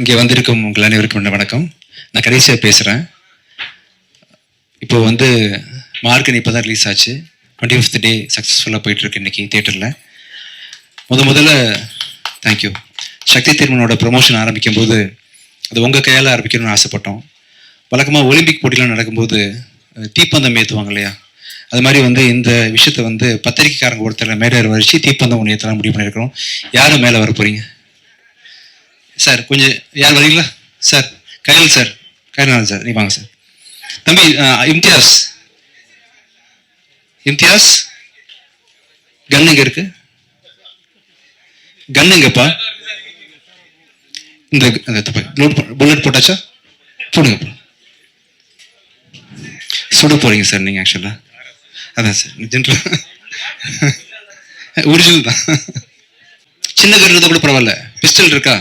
இங்கே வந்திருக்கும் உங்கள் அனைவருக்கும் வணக்கம். நான் கடைசியாக பேசுகிறேன் இப்போ வந்து மார்க்கன் இப்போ தான் ரிலீஸ் ஆச்சு. டுவெண்ட்டி ஃபிஃப்த் டே சக்ஸஸ்ஃபுல்லாக போயிட்டுருக்கு இன்னைக்கு தேட்டரில் முத முதல்ல தேங்க்யூ சக்தி திருமணோட ப்ரொமோஷன் ஆரம்பிக்கும் போது அது உங்கள் கையால் ஆரம்பிக்கணும்னு ஆசைப்பட்டோம். வழக்கமாக ஒலிம்பிக் போட்டிலாம் நடக்கும்போது தீப்பந்தம் ஏற்றுவாங்க இல்லையா? அது மாதிரி வந்து இந்த விஷயத்தை வந்து பத்திரிக்கைக்காரங்க ஒருத்தர் மேலே வச்சு தீப்பந்தம் ஒன்று ஏற்றலாம் முடிவு பண்ணியிருக்கிறோம். யாரும் மேலே வர போகிறீங்க சார் கொஞ்சம் யார் வரீங்களா sir Kayal sir. Kayal sir. நீ வாங்க சார். தம்பி இம்தியாஸ். இம்தியாஸ்? கன் எங்க இருக்கு? கன் எங்கப்பா? இந்த புல்லட் போட்டாச்சா? போடுங்கப்பா சுட போறீங்க சார் நீங்க ஆக்சுவலா அதான் சார் ஜென்ரல் ஒரிஜினல் தான். சின்ன கன் கூட பரவாயில்ல. பிஸ்டல் இருக்கா?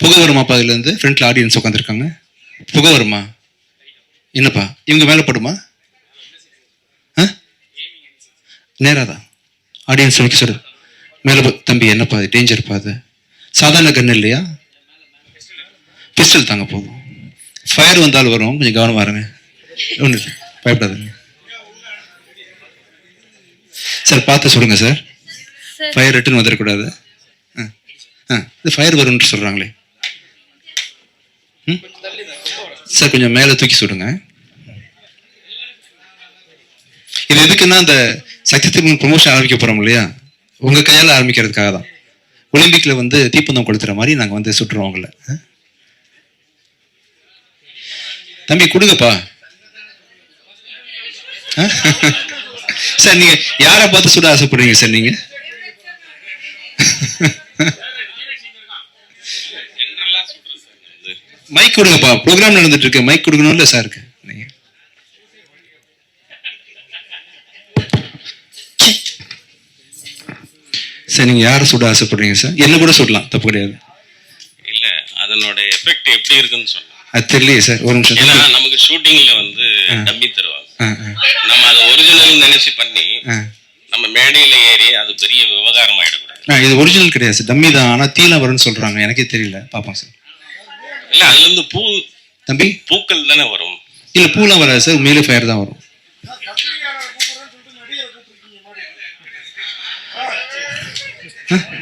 புகை வருமாப்பா இதுல இருந்து? ஃப்ரண்ட்ல ஆடியன்ஸ் உட்காந்துருக்காங்க புகை வருமா? என்னப்பா? இவங்க மேல படுமா? நேராதான் ஆடியன்ஸ் நோக்கி சொல்லு. மேல தம்பி என்னப்பா அது? டேஞ்சர்ப்பா அது? சாதாரண கன் இல்லையா? பிஸ்டல் தாங்க போதும். ஃபயர் வந்தாலும் வரும். கொஞ்சம் கவனமா இருங்க. ஒன்று பயப்படாதுங்க. சார் பார்த்து சொல்லுங்க சார் ஃபயர் ரிட்டர்ன் வந்துடக்கூடாது இது ஃபயர் வரும்னு சொல்கிறாங்களே ம்? சார் கொஞ்சம் மேலே தூக்கி சுடுங்க. இது எதுக்குன்னா அந்த சக்தி திருமணம் ப்ரொமோஷன் ஆரம்பிக்க போகிறோம் இல்லையா? உங்கள் கையால் ஆரம்பிக்கிறதுக்காக தான். ஒலிம்பிக்கில் வந்து தீப்பந்தம் கொளுத்துற மாதிரி நாங்கள் வந்து சுட்டுருவோம் உங்களை. ஆ? தம்பி கொடுங்கப்பா. சார் நீங்கள் யாரை பார்த்து சுட ஆசைப்படுறீங்க சார் நீங்கள் மைக் கொடுங்கப்பா. ப்ரோக்ராம் நடந்துட்டு இருக்கு மைக் கொடுக்கணும்ல சாருக்கு நீங்க சார் நீங்க யாரை சுட ஆசைப்படுறீங்க சார் என்ன கூட சுடலாம். தப்பு கிடையாது. இல்ல அதனோட எஃபெக்ட் எப்படி இருக்குன்னு சொல்லலாம் அது தெரியலையே சார் ஒரு நிமிஷம். ஏன்னா நமக்கு ஷூட்டிங்ல வந்து டம்மி தருவாங்க. நம்ம அதை ஒரிஜினல் நினைச்சு பண்ணி. நம்ம மேடையில ஏறி அது பெரிய விவகாரம் ஆயிடக்கூடாது. இது ஒரிஜினல் கிடையாது சார் டம்மி தான். ஆனா தீல வரும்னு சொல்றாங்க. எனக்கே தெரியல. பாப்போம் சார் இல்ல அதுல இருந்து பூ தம்பி? பூக்கள் தானே வரும். இல்ல பூலாம் வராது சார். மேலே ஃபயர் தான் வரும்.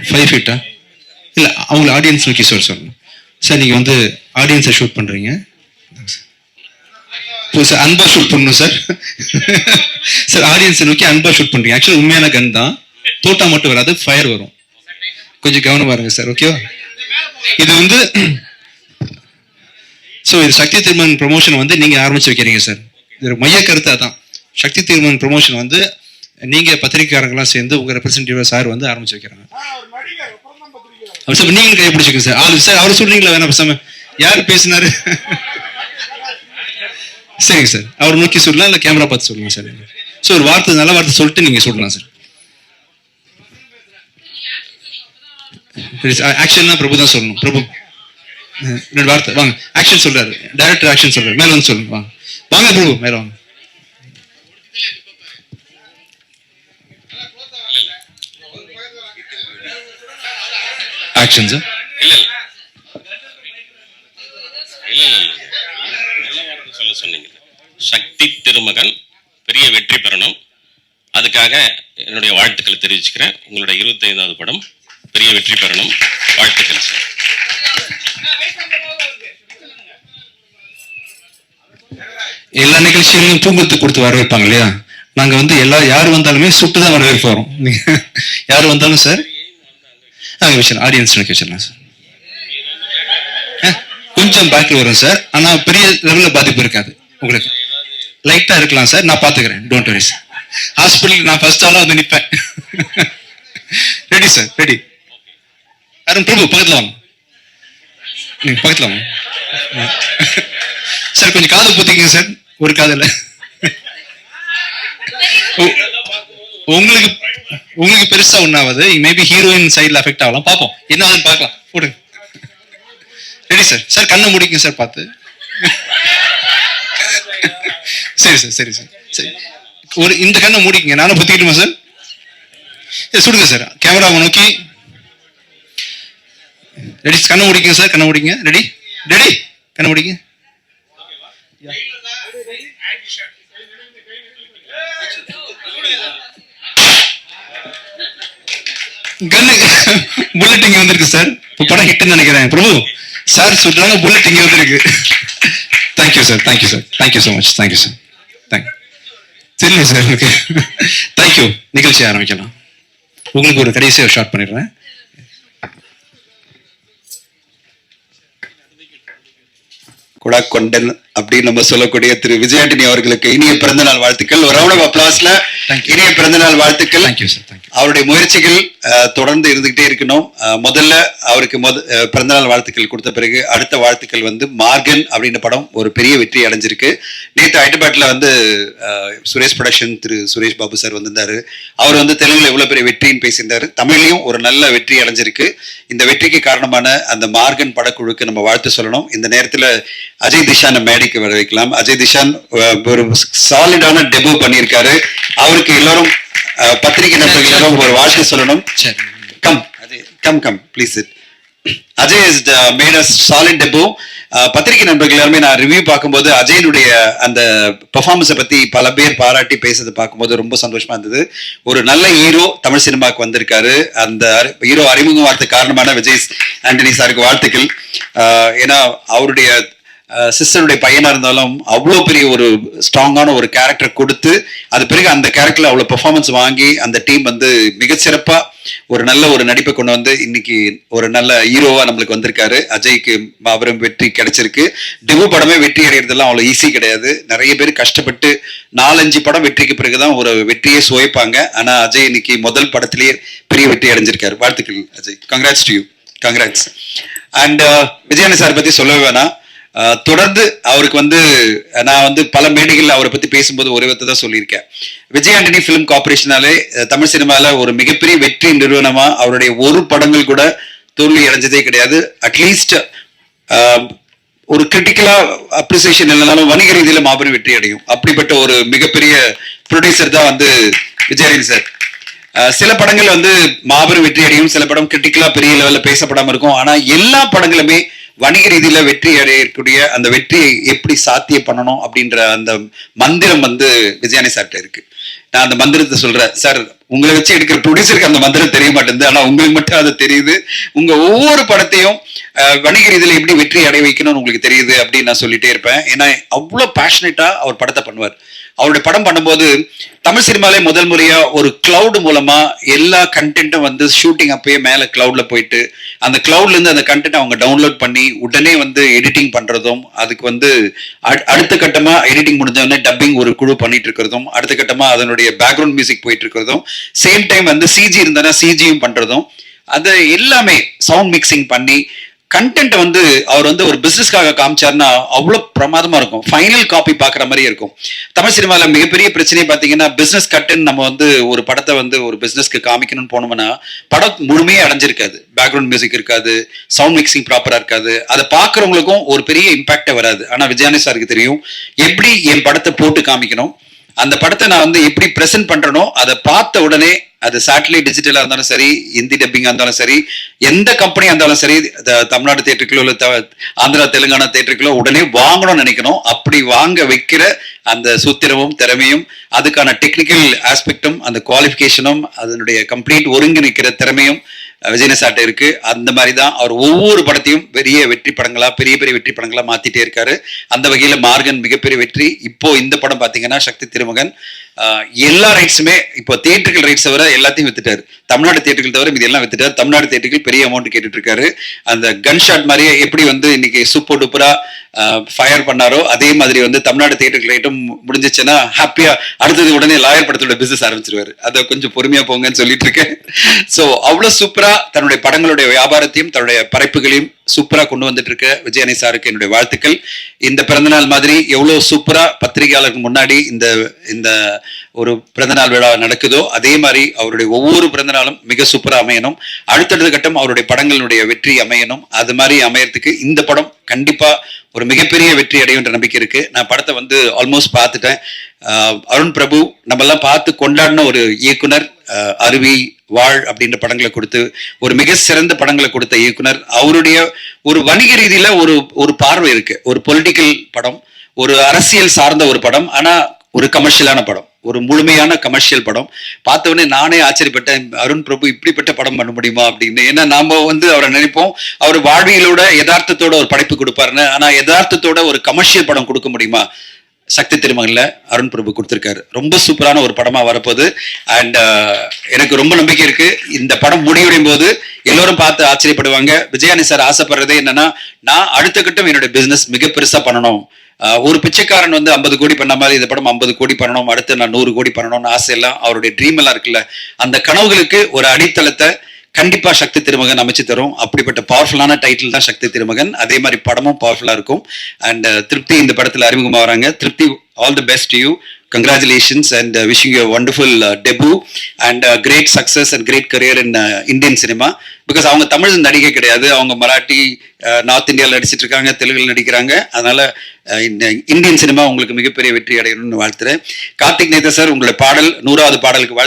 ஃபைவ் ஃபீட்டா இல்ல அவங்கள ஆடியன்ஸ் நோக்கி சொல்ல சொல்லணும் சார் நீங்க வந்து ஆடியன்ஸை ஷூட் பண்றீங்க. இப்போ சார் அன்பா ஷூட் பண்ணணும் சார் சார் ஆடியன்ஸை நோக்கி அன்பா ஷூட் பண்றீங்க. ஆக்சுவலி உண்மையான கன் தான். தோட்டா மட்டும் வராது ஃபயர் வரும். கொஞ்சம் கவனமா இருங்க சார் ஓகேவா இது வந்து ஸோ இது சக்தி திருமன் ப்ரொமோஷன் வந்து நீங்க ஆரம்பிச்சு வைக்கிறீங்க சார் இது மைய கருத்து அதான் சக்தி திருமன் ப்ரொமோஷன் வந்து நீங்க பத்திரிக்கையாளர்கள்லாம் சேர்ந்து உங்கள் ரெப்ரசன்டேட்டிவ் சார் வந்து ஆரம்பிச்சு வைக்கிறாங்க. சார் நீங்களும் கை பிடிச்சிக்க சார் ஆளு சார் அவர் சொல்றீங்களா வேணாம் பேசாம யார் பேசினாரு? சரிங்க சார் அவர் நோக்கி சொல்லலாம் இல்ல கேமரா பார்த்து சொல்லுங்க சார் ஸோ ஒரு வார்த்தை நல்ல வார்த்தை சொல்லிட்டு நீங்க சொல்லலாம் சார் ஆக்சுவல்னா பிரபு தான் சொல்லணும். பிரபு. ரெண்டு வார்த்தை. வாங்க. ஆக்ஷன் சொல்றாரு. டைரக்டர் ஆக்ஷன் சொல்றாரு. மேல வந்து சொல்லுங்க. வாங்க. வாங்க பிரபு மேல வாங்க. ஆக்ஷன் சார் இல்ல இல்ல. இல்ல சொல்ல சொன்னீங்க. சக்தி திருமகன் பெரிய வெற்றி பெறணும். அதுக்காக என்னுடைய வாழ்த்துக்களை தெரிவிச்சுக்கிறேன். உங்களுடைய இருபத்தைந்தாவது படம் பெரிய வெற்றி பெறணும். வாழ்த்துக்கள் சார். எல்லா நிகழ்ச்சிகளையும் தூங்கத்துக்கு கொடுத்து வரவேற்பாங்க இல்லையா? நாங்க வந்து எல்லா யார் வந்தாலுமே சுட்டு தான் வரவேற்பு வரும். நீங்க யார் வந்தாலும் சார்? அங்கே வச்சிடலாம் ஆடியன்ஸ் வச்சிடலாம் சார். கொஞ்சம் பேக்கில் வரும் சார். ஆனா பெரிய லெவலில் பாதிப்பு இருக்காது. உங்களுக்கு லைட்டா இருக்கலாம் சார். நான் பாத்துக்கிறேன். டோன்ட் வரி சார் ஹாஸ்பிட்டல் நான் ஃபர்ஸ்ட் ஆளா வந்து நிப்பேன். Ready sir ready Arun Prabhu பக்கத்துல வாங்க. நீங்க பக்கத்துல சார் கொஞ்சம் காது பொத்திக்கங்க சார். ஒரு காதுல உங்களுக்கு உங்களுக்கு பெருசா ஒண்ணாவது மேபி ஹீரோயின் சைடுல அஃபெக்ட் ஆகலாம். பார்ப்போம். என்ன ஆகுதுன்னு பார்க்கலாம். போடுங்க. ரெடி சார் சார் கண்ணை முடிங்க சார் பார்த்து. சரி சார் சரி சார் சரி. ஒரு இந்த கண்ணை மூடிக்குங்க. நானும் பொத்திக்கிட்டுமா சார் சுடுங்க சார் கேமராவை நோக்கி. ரெடி கண்ணை முடிங்க சார் கண்ணை முடிங்க ரெடி ரெடி கண்ணை முடிங்க கண்ணு புல்லட் இங்க வந்திருக்கு சார். இப்போ படம் ஹிட்னு நினைக்கிறேன். பிரபு சார் சொல்றாங்க புல்லட் இங்க வந்திருக்கு. Thank you sir thank you sir thank you so much thank you sir thank தெரியல சார் ஓகே தேங்க்யூ நிகழ்ச்சி ஆரம்பிக்கலாம். உங்களுக்கு ஒரு கடைசியாக ஷார்ட் பண்ணிடுறேன். குடாக்கொண்டன் அப்படின்னு நம்ம சொல்லக்கூடிய திரு விஜயாண்டனி அவர்களுக்கு இனிய பிறந்தநாள் வாழ்த்துக்கள். ஒரு ரவுண்ட் ஆஃப் அப்ளாஸ்ல. இனிய பிறந்தநாள் வாழ்த்துக்கள். தேங்க்யூ சார் தேங்க்யூ அவருடைய முயற்சிகள் தொடர்ந்து இருந்துகிட்டே இருக்கணும். முதல்ல அவருக்கு முத பிறந்தநாள் வாழ்த்துக்கள் கொடுத்த பிறகு அடுத்த வாழ்த்துக்கள் வந்து மார்கன் அப்படின்ற படம் ஒரு பெரிய வெற்றி அடைஞ்சிருக்கு. நேற்று ஹைதராபாத்ல வந்து சுரேஷ் ப்ரொடக்ஷன் திரு சுரேஷ் பாபு சார் வந்திருந்தாரு. அவர் வந்து தெலுங்குல எவ்வளவு பெரிய வெற்றின்னு பேசியிருந்தாரு. தமிழ்லையும் ஒரு நல்ல வெற்றி அடைஞ்சிருக்கு. இந்த வெற்றிக்கு காரணமான அந்த மார்கன் படக்குழுக்கு நம்ம வாழ்த்து சொல்லணும். இந்த நேரத்துல அஜய் திஷானை மேடைக்கு வர வைக்கலாம். அஜய் திஷான் ஒரு சாலிடான டெபு பண்ணியிருக்காரு. அவருக்கு எல்லாரும் பத்திரிகை நண்பர்கள் எல்லாரும் ஒரு வாழ்த்து சொல்லணும். சரி. Come come come please it Ajay is made a solid debut பத்திரிகை நண்பர்கள் எல்லாருமே நான் ரிவ்யூ பார்க்கும்போது அஜயனுடைய அந்த பெர்ஃபார்மன்ஸை பத்தி பல பேர் பாராட்டி பேசுறதை பார்க்கும்போது ரொம்ப சந்தோஷமா இருந்தது. ஒரு நல்ல ஹீரோ தமிழ் சினிமாக்கு வந்திருக்காரு. அந்த ஹீரோ அறிமுகம் வார்த்தை காரணமான விஜய் ஆண்டனி சாருக்கு வாழ்த்துக்கள். அஹ், ஏன்னா அவருடைய சிஸ்டருடைய பையனாக இருந்தாலும் அவ்வளோ பெரிய ஒரு ஸ்ட்ராங்கான ஒரு கேரக்டர் கொடுத்து அது பிறகு அந்த கேரக்டரில் அவ்வளோ பெர்ஃபார்மன்ஸ் வாங்கி அந்த டீம் வந்து மிகச்சிறப்பாக ஒரு நல்ல ஒரு நடிப்பை கொண்டு வந்து இன்னைக்கு ஒரு நல்ல ஹீரோவா நம்மளுக்கு வந்திருக்காரு. அஜய்க்கு அவரும் வெற்றி கிடைச்சிருக்கு. டிவு படமே வெற்றி அடைகிறதெல்லாம் அவ்வளோ ஈஸி கிடையாது. நிறைய பேர் கஷ்டப்பட்டு நாலஞ்சு படம் வெற்றிக்கு பிறகுதான் ஒரு வெற்றியை சுவைப்பாங்க. ஆனால் அஜய் இன்னைக்கு முதல் படத்திலேயே பெரிய வெற்றி அடைஞ்சிருக்காரு. வாழ்த்துக்கள் Ajay. Congrats to you congrats and Vijayani sir பத்தி சொல்லவே வேணாம். தொடர்ந்து அவருக்கு வந்து நான் வந்து பல மேடைகள் அவரை பத்தி பேசும்போது ஒரு விதத்தை தான் சொல்லியிருக்கேன். விஜய் ஆண்டனி பிலிம் கார்பரேஷனாலே தமிழ் சினிமால ஒரு மிகப்பெரிய வெற்றி நிறுவனமா அவருடைய ஒரு படங்கள் கூட தோல்வி அடைஞ்சதே கிடையாது. அட்லீஸ்ட் ஒரு கிரிட்டிக்கலா அப்ரிசியேஷன் இல்லைனாலும் வணிக ரீதியில மாபெரும் வெற்றி அடையும். அப்படிப்பட்ட ஒரு மிகப்பெரிய ப்ரொடியூசர் தான் வந்து விஜயானி சார் சில படங்கள் வந்து மாபெரும் வெற்றி அடையும். சில படம் கிரிட்டிக்கலா பெரிய லெவல்ல பேசப்படாம இருக்கும். ஆனா எல்லா படங்களுமே வணிக ரீதியில வெற்றி அடையக்கூடிய அந்த வெற்றியை எப்படி சாத்தியம் பண்ணணும் அப்படின்ற அந்த மந்திரம் வந்து விஜயானி சார்கிட்ட இருக்கு. நான் அந்த மந்திரத்தை சொல்றேன். சார் உங்களை வச்சு எடுக்கிற ப்ரொடியூசருக்கு அந்த மந்திரம் தெரிய மாட்டேங்குது. ஆனா உங்களுக்கு மட்டும் அது தெரியுது. உங்க ஒவ்வொரு படத்தையும் அஹ், வணிக ரீதியில எப்படி வெற்றி அடைய வைக்கணும்னு உங்களுக்கு தெரியுது அப்படின்னு நான் சொல்லிட்டே இருப்பேன். ஏன்னா அவ்வளவு பேஷனேட்டா அவர் படத்தை பண்ணுவார். அவருடைய படம் பண்ணும்போது தமிழ் சினிமாலே முதல் முறையா ஒரு கிளவுட் மூலமா எல்லா கண்டென்ட்டும் வந்து ஷூட்டிங் அப்பயே மேல கிளவுட்ல போயிட்டு அந்த கிளவுட்ல இருந்து அந்த கண்டென்ட் அவங்க டவுன்லோட் பண்ணி உடனே வந்து எடிட்டிங் பண்றதும் அதுக்கு வந்து அடு- அடுத்த கட்டமா எடிட்டிங் முடிஞ்ச உடனே டப்பிங் ஒரு குழு பண்ணிட்டு இருக்கிறதும் அடுத்த கட்டமா அதனுடைய பேக்ரவுண்ட் மியூசிக் போயிட்டு இருக்கிறதும் சேம் டைம் வந்து சிஜி இருந்தனா சிஜியும் பண்றதும் அது எல்லாமே சவுண்ட் மிக்சிங் பண்ணி கண்டென்ட் வந்து அவர் வந்து ஒரு பிசினஸ்க்காக காமிச்சாருன்னா அவ்வளவு பிரமாதமா இருக்கும். ஃபைனல் காப்பி பாக்குற மாதிரி இருக்கும். தமிழ் சினிமாவில் மிகப்பெரிய பிரச்சனை பாத்தீங்கன்னா பிசினஸ் கட்டுன்னு நம்ம வந்து ஒரு படத்தை வந்து ஒரு பிசினஸ்க்கு காமிக்கணும்னு போனோம்னா படம் முழுமையே அடைஞ்சிருக்காது. பேக்ரவுண்ட் மியூசிக் இருக்காது சவுண்ட் மிக்சிங் ப்ராப்பரா இருக்காது. அதை பாக்குறவங்களுக்கும் ஒரு பெரிய இம்பாக்டே வராது. ஆனா விஜயானி சாருக்கு தெரியும் எப்படி என் படத்தை போட்டு காமிக்கணும் அந்த படத்தை நான் வந்து எப்படி பிரசன்ட் பண்றேனோ அதை பார்த்த உடனே அது சேட்டலைட் டிஜிட்டலா இருந்தாலும் சரி ஹிந்தி டப்பிங்கா இருந்தாலும் சரி எந்த கம்பெனியா இருந்தாலும் சரி த- தமிழ்நாடு தேட்டருக்குள்ளோ இல்ல த- ஆந்திரா தெலுங்கானா தேட்டருக்குள்ளோ உடனே வாங்கணும்னு நினைக்கணும். அப்படி வாங்க வைக்கிற அந்த சூத்திரமும் திறமையும் அதுக்கான டெக்னிக்கல் ஆஸ்பெக்டும் அந்த குவாலிஃபிகேஷனும் அதனுடைய கம்ப்ளீட் ஒருங்கிணைக்கிற திறமையும் விஜயன சாட்டை இருக்கு. அந்த மாதிரி தான் அவர் ஒவ்வொரு படத்தையும் பெரிய வெற்றி படங்களா பெரிய பெரிய வெற்றி படங்களா மாத்திட்டே இருக்காரு. அந்த வகையில மார்கன் மிகப்பெரிய வெற்றி. இப்போ இந்த படம் பாத்தீங்கன்னா சக்தி திருமகன் எல்லா ரைட்ஸுமே இப்போ தியேட்டர்கள் ரைட்ஸ் தவிர எல்லாத்தையும் வித்துட்டாரு. தமிழ்நாடு தியேட்டர்கள் தவிர இது எல்லாம் வித்துட்டாரு. தமிழ்நாடு தியேட்டர்கள் பெரிய அமௌண்ட் கேட்டுட்டு இருக்காரு அந்த கன் ஷாட் மாதிரியே எப்படி வந்து இன்னைக்கு சூப்பர் டூப்பரா ஃபயர் பண்ணாரோ அதே மாதிரி வந்து தமிழ்நாடு தியேட்டர்கள் ரைட்டும் முடிஞ்சிச்சுன்னா ஹாப்பியா அடுத்தது உடனே லாயர் படத்தோட பிசினஸ் ஆரம்பிச்சிருவாரு. அதை கொஞ்சம் பொறுமையா போங்கன்னு சொல்லிட்டு இருக்கேன் சோ அவ்வளவு சூப்பரா தன்னுடைய படங்களுடைய வியாபாரத்தையும் தன்னுடைய படைப்புகளையும் சூப்பரா கொண்டு வந்துட்டு இருக்க விஜயனை சாருக்கு என்னுடைய வாழ்த்துக்கள். இந்த பிறந்தநாள் மாதிரி எவ்வளோ சூப்பரா பத்திரிகையாளருக்கு முன்னாடி இந்த இந்த ஒரு பிறந்தநாள் விழா நடக்குதோ அதே மாதிரி அவருடைய ஒவ்வொரு பிறந்தநாளும் மிக சூப்பராக அமையணும். அடுத்தடுத்த கட்டம் அவருடைய படங்களுடைய வெற்றி அமையணும். அது மாதிரி அமையறதுக்கு இந்த படம் கண்டிப்பாக ஒரு மிகப்பெரிய வெற்றி அடையும் என்ற நம்பிக்கை இருக்கு. நான் படத்தை வந்து ஆல்மோஸ்ட் பார்த்துட்டேன். அருண் பிரபு நம்மெல்லாம் பார்த்து கொண்டாடின ஒரு இயக்குனர் அருவி வாழ் அப்படின்ற படங்களை கொடுத்து ஒரு மிக சிறந்த படங்களை கொடுத்த இயக்குனர். அவருடைய ஒரு வணிக ரீதியில ஒரு ஒரு பார்வை இருக்கு. ஒரு பொலிட்டிக்கல் படம் ஒரு அரசியல் சார்ந்த ஒரு படம் ஆனா ஒரு கமர்ஷியலான படம். ஒரு முழுமையான கமர்ஷியல் படம். பார்த்தவொடனே நானே ஆச்சரியப்பட்டேன் அருண் பிரபு இப்படிப்பட்ட படம் பண்ண முடியுமா அப்படின்னு. ஏன்னா நாம வந்து அவரை நினைப்போம். அவர் வாழ்வியலோட யதார்த்தத்தோட ஒரு படைப்பு கொடுப்பாருன்னு. ஆனா யதார்த்தத்தோட ஒரு கமர்ஷியல் படம் கொடுக்க முடியுமா? சக்தி திருமகன்ல அருண் பிரபு கொடுத்துருக்காரு. ரொம்ப சூப்பரான ஒரு படமா வரப்போகுது. அண்ட் uh, எனக்கு ரொம்ப நம்பிக்கை இருக்கு. இந்த படம் முடிவடையும் போது எல்லோரும் பார்த்து ஆச்சரியப்படுவாங்க. விஜயானி சார் ஆசைப்படுறதே என்னன்னா நான் அடுத்த கட்டம் என்னுடைய பிசினஸ் மிக பெருசா பண்ணணும். ஒரு பிச்சைக்காரன் வந்து ஐம்பது கோடி பண்ண மாதிரி இந்த படம் ஐம்பது கோடி பண்ணணும் அடுத்து நான் நூறு கோடி பண்ணணும்னு ஆசை எல்லாம் அவருடைய ட்ரீம் எல்லாம் இருக்குல்ல. அந்த கனவுகளுக்கு ஒரு அடித்தளத்தை கண்டிப்பா சக்தி திருமகன் அமைச்சு தரும். அப்படிப்பட்ட பவர்ஃபுல்லான டைட்டில் தான் சக்தி திருமகன். அதே மாதிரி படமும் பவர்ஃபுல்லா இருக்கும். அண்ட் uh, திருப்தி இந்த படத்துல அறிமுகமா வராங்க. Tripti all the best you congratulations and wishing you wonderful debut and great success and great career in Indian cinema because அவங்க தமிழ் நடிகை கிடையாது. அவங்க மராட்டி நார்த் இந்தியாவில் நடிச்சிட்டு இருக்காங்க தெலுங்கில் நடிக்கிறாங்க. அதனால இந்த இந்தியன் சினிமா உங்களுக்கு மிகப்பெரிய வெற்றி அடையணும்னு வாழ்த்துறேன். கார்த்திக் நேதா சார் உங்களுடைய பாடல் நூறாவது பாடலுக்கு வாழ்த்து